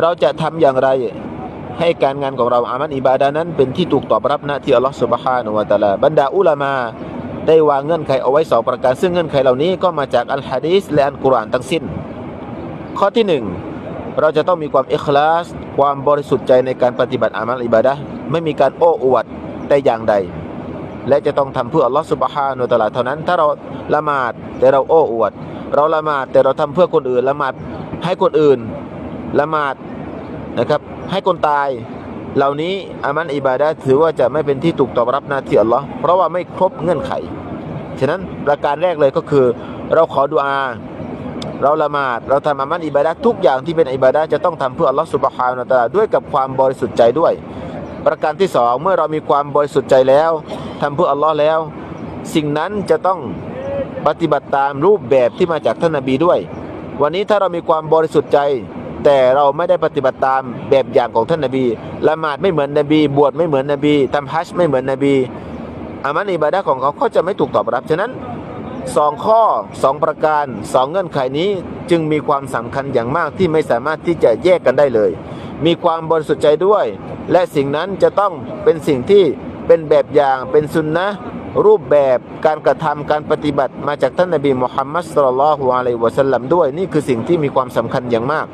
เราจะทำอย่างไรให้การงานของเราอามันอิบาดานั้นเป็นที่ถูกตอบรับนะที่อัลลอฮฺสุบฮานุวะตะอาลาบรรดาอุลามาได้วางเงื่อนไขเอาไว้สองประการ ซึ่งเงื่อนไขเหล่านี้ก็มาจากอัลฮะดีษและอัลกุรอานทั้งสิ้น ข้อที่หนึ่งเราจะต้องมีความเอิคลาส ความบริสุทธิ์ใจในการปฏิบัติอามัลอิบาดะห์ไม่มีการโอ้อวดแต่อย่างใด และจะต้องทำเพื่ออัลลอฮฺสุบฮานุตะลาเท่านั้น ถ้าเราละหมาดแต่เราโอ้อวด เราละหมาดแต่เราทำเพื่อคนอื่นละหมาดให้คนอื่น ละหมาดนะครับ ให้คนตายเหล่านี้อามันอิบาดะถือว่าจะไม่เป็นที่ถูกตอบรับน้าที่อัลลอฮ์เพราะว่าไม่ครบเงื่อนไข ฉะนั้นประการแรกเลยก็คือ เราขอดุอา เราละหมาด เราทำอามันอิบาดะทุกอย่างที่เป็นอิบาดะจะต้องทำเพื่ออัลลอฮ์สุบฮานะฮูวะตะอาด้วยกับความบริสุทธิ์ใจด้วย ประการที่สองเมื่อเรามีความบริสุทธิ์ใจแล้วทำเพื่ออัลลอฮ์แล้ว สิ่งนั้นจะต้องปฏิบัติตามรูปแบบที่มาจากท่านนบีด้วย วันนี้ถ้าเรามีความบริสุทธิ์ใจ แต่เราไม่ได้ปฏิบัติตามแบบอย่างของท่านนบีละหมาดไม่เหมือนนบี บวชไม่เหมือนนบีทำฮัจไม่เหมือนนบีอามันอิบาดะของเขาก็จะไม่ถูกตอบรับ ฉะนั้นสองข้อสองประการสองเงื่อนไขนี้จึงมีความสำคัญอย่างมากที่ไม่สามารถที่จะแยกกันได้เลย มีความบริสุทธิ์ใจด้วย และสิ่งนั้นจะต้องเป็นสิ่งที่เป็นแบบอย่างเป็นสุนนะรูปแบบการกระทำการปฏิบัติมาจากท่านนบีมุฮัมมัดสุลลัลฮุอะลัยวะสัลลัมด้วย นี่คือสิ่งที่มีความสำคัญอย่างมาก